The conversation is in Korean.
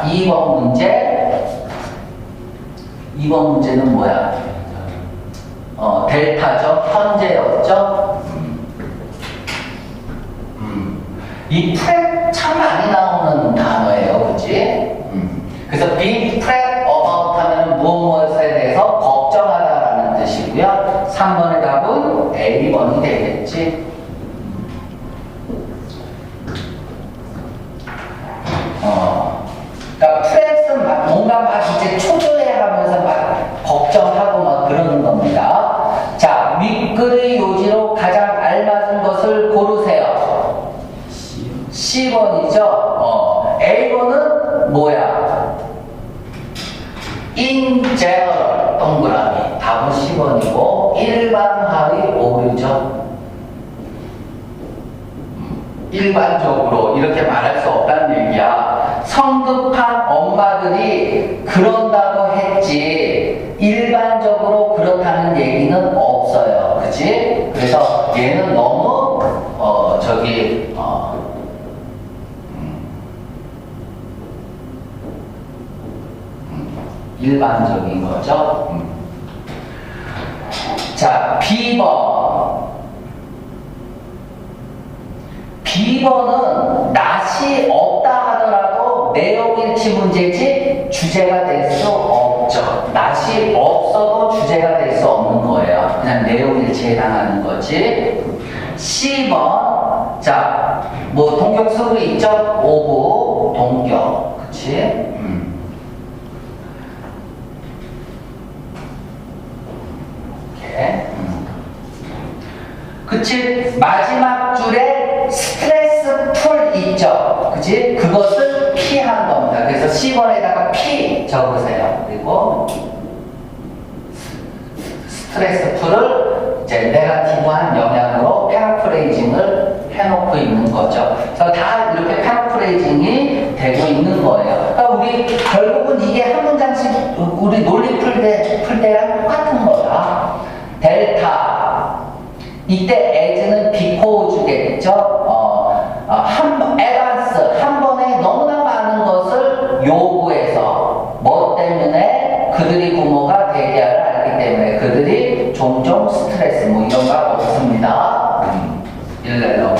자, 2번 문제. 2번 문제는 뭐야? 어, 델타죠. 현재였죠. 음. 이 프랩 참 많이 나오는 단어예요. 그치? 음. 그래서 be fret about 하면 무엇 무엇에 대해서 걱정하다라는 뜻이고요. 3번의 답은 A번이 되겠지. 어. 그러니까 프레스는 막 뭔가 막 이제 초조해하면서 막 걱정하고 막 그러는 겁니다. 자, 윗글의 요지로 가장 알맞은 것을 고르세요. C번이죠. 어. A번은 뭐야? In general 동그라미 답은 10번이고 일반화의 오류죠. 일반적으로 이렇게 말할 수 없다는 얘기야. 성급한 엄마들이 그런다 그치? 그래서 얘는 너무 어 저기 어 일반적인 거죠. 음. 자, B번. B번은 낯이 없다 하더라도 내용일치 문제지 주제가 될 수 없 죠. 낯이 없어도 주제가 될 수 없는 거예요. 그냥 내용일치에 해당하는 거지. C번. 자, 뭐 동격 있죠? 오브, 동격. 그치? 음. 음. 그치? 마지막 줄에 스트레스 풀 있죠? 그치? 그것을 피한 겁니다. 그래서 10번에다가 피 적으세요. 그리고 스트레스 풀을 이제 네가티브한 영향으로 패러프레이징을 해놓고 있는 거죠. 그래서 다 이렇게 패러프레이징이 되고 있는 거예요. 그러니까 우리 결국은 이게 한 문장씩 우리 논리 풀 때 풀 때랑 똑같은 거다. 델타 이때 as는 비코주겠죠. 어, 어, 한 에반스 한 번에 너무나 많은 것을 요 종종 스트레스 뭐 이런 거 없습니다. 음, 일레로